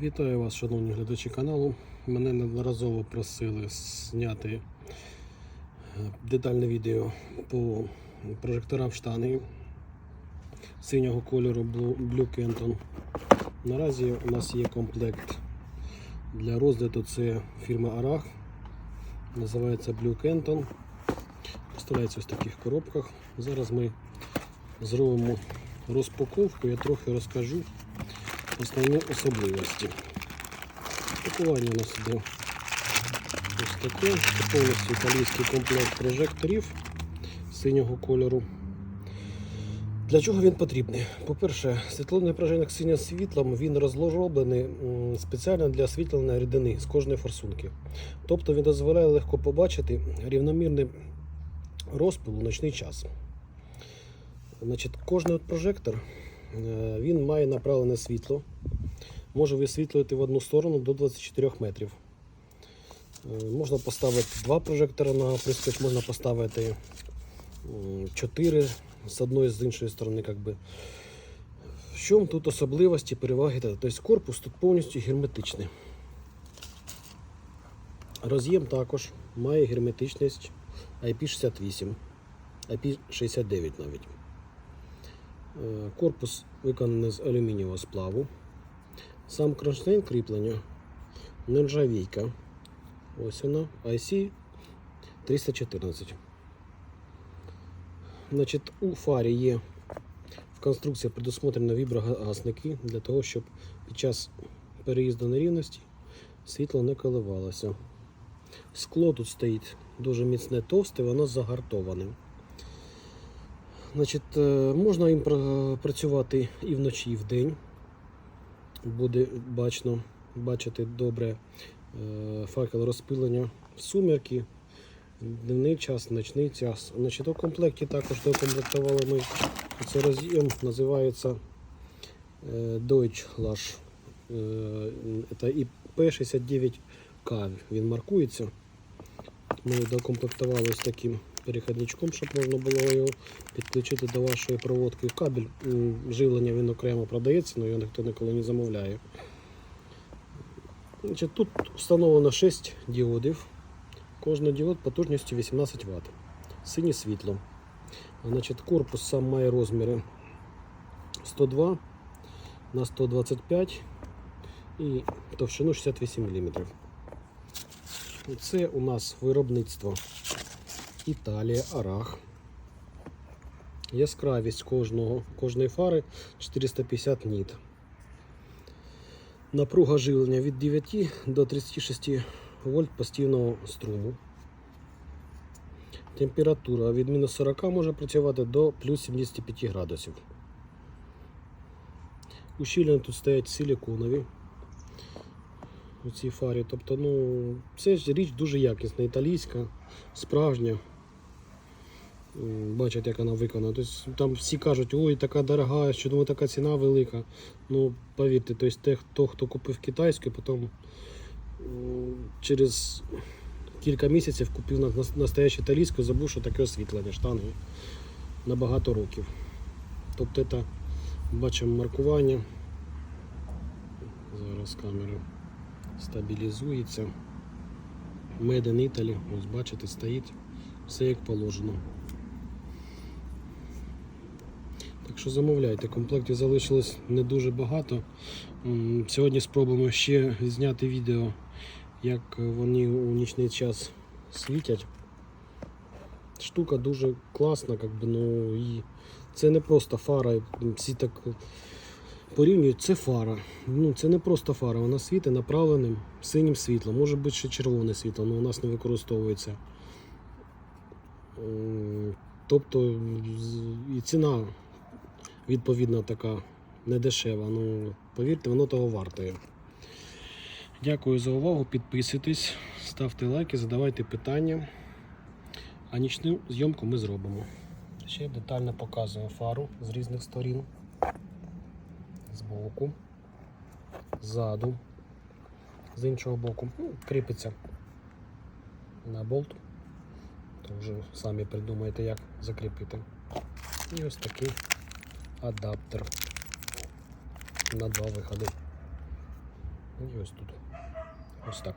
Вітаю вас, шановні глядачі каналу. Мене неодноразово просили зняти е, детальне відео по прожекторам штанги синього кольору Blue Canton. Наразі у нас є комплект для розгляду. Це фірма Arach. Називається Blue Canton. Поставляється в таких коробках. Зараз ми зробимо розпаковку. Я трохи розкажу основні особливості. Пакування у нас іде ось таке. Це повністю італійський комплект прожекторів синього кольору. Для чого він потрібний? По-перше, світловий прожектор синім світлом він розроблений спеціально для освітлення рідини з кожної форсунки. Тобто він дозволяє легко побачити рівномірний розпил у ночний час. Значить, кожний прожектор він має направлене світло, може висвітлювати в одну сторону до 24 метрів. Е, Можна поставити два прожектора на прискоч, можна поставити 4 з одної з іншої сторони. Как. В чому тут особливості, переваги? Тобто корпус тут повністю герметичний. Роз'єм також має герметичність IP68, IP69 навіть. Е, Корпус виконаний з алюмінієвого сплаву. Сам кронштейн кріплення нержавійка. Ось вона, IC 314. Значить, у фарі є в конструкції предусмотрено віброгасники для того, щоб під час переїзду на рівності світло не коливалося. Скло тут стоїть дуже міцне товсте, воно загартоване. Значить, е, можна їм працювати і вночі, і вдень. Буде бачно, бачити добре е, факел розпилення в сумерки, дневний час, ночний час. Значить, у комплекті також докомплектували ми цей роз'єм, називається е, Deutschlash. Е, Це IP69K. Він маркується. Ми докомплектували ось таким перехідничком, щоб можна було його підключити до вашої проводки. Кабель живлення він окремо продається, але його ніхто ніколи не замовляє. Тут встановлено 6 діодів. Кожний діод потужністю 18 Вт. Синє світло. Корпус сам має розміри 102 на 125 і товщину 68 мм. Це у нас виробництво Італія, Арах. Яскравість кожного, кожної фари 450 ніт. Напруга живлення від 9 до 36 вольт постійного струму. Температура від мінус 40 може працювати до плюс 75 градусів. Ущільнення тут стоять силіконові у цій фарі. Тобто, ну, це ж річ дуже якісна, італійська, справжня. М, Бачите, як вона виконана. Тобто, там всі кажуть, ой, така дорога, що думаю, така ціна велика. Ну, повірте, тобто, те, хто, хто купив китайську, потім через кілька місяців купив на- на- настоящу італійську, забув, що таке освітлення штанги на багато років. Тобто, це бачимо маркування. Зараз камера стабілізується. Made in Italy, ось бачите, стоїть все як положено. Так що замовляйте, комплектів залишилось не дуже багато. Сьогодні спробуємо ще зняти відео, як вони у нічний час світять. Штука дуже класна, как би, ну, і це не просто фара. Всі так порівнюють, це фара. Ну, це не просто фара, вона світить направленим синім світлом. Може бути ще червоне світло, але у нас не використовується. Тобто і ціна відповідно така недешева. Ну, повірте, воно того вартує. Дякую за увагу. Підписуйтесь, ставте лайки, задавайте питання. А нічну зйомку ми зробимо. Ще детально показуємо фару з різних сторін. Збоку, ззаду, з іншого боку. Ну, кріпиться на болт. То вже самі придумаєте, як закріпити. І ось такий адаптер на два виходи. І ось тут. Ось так.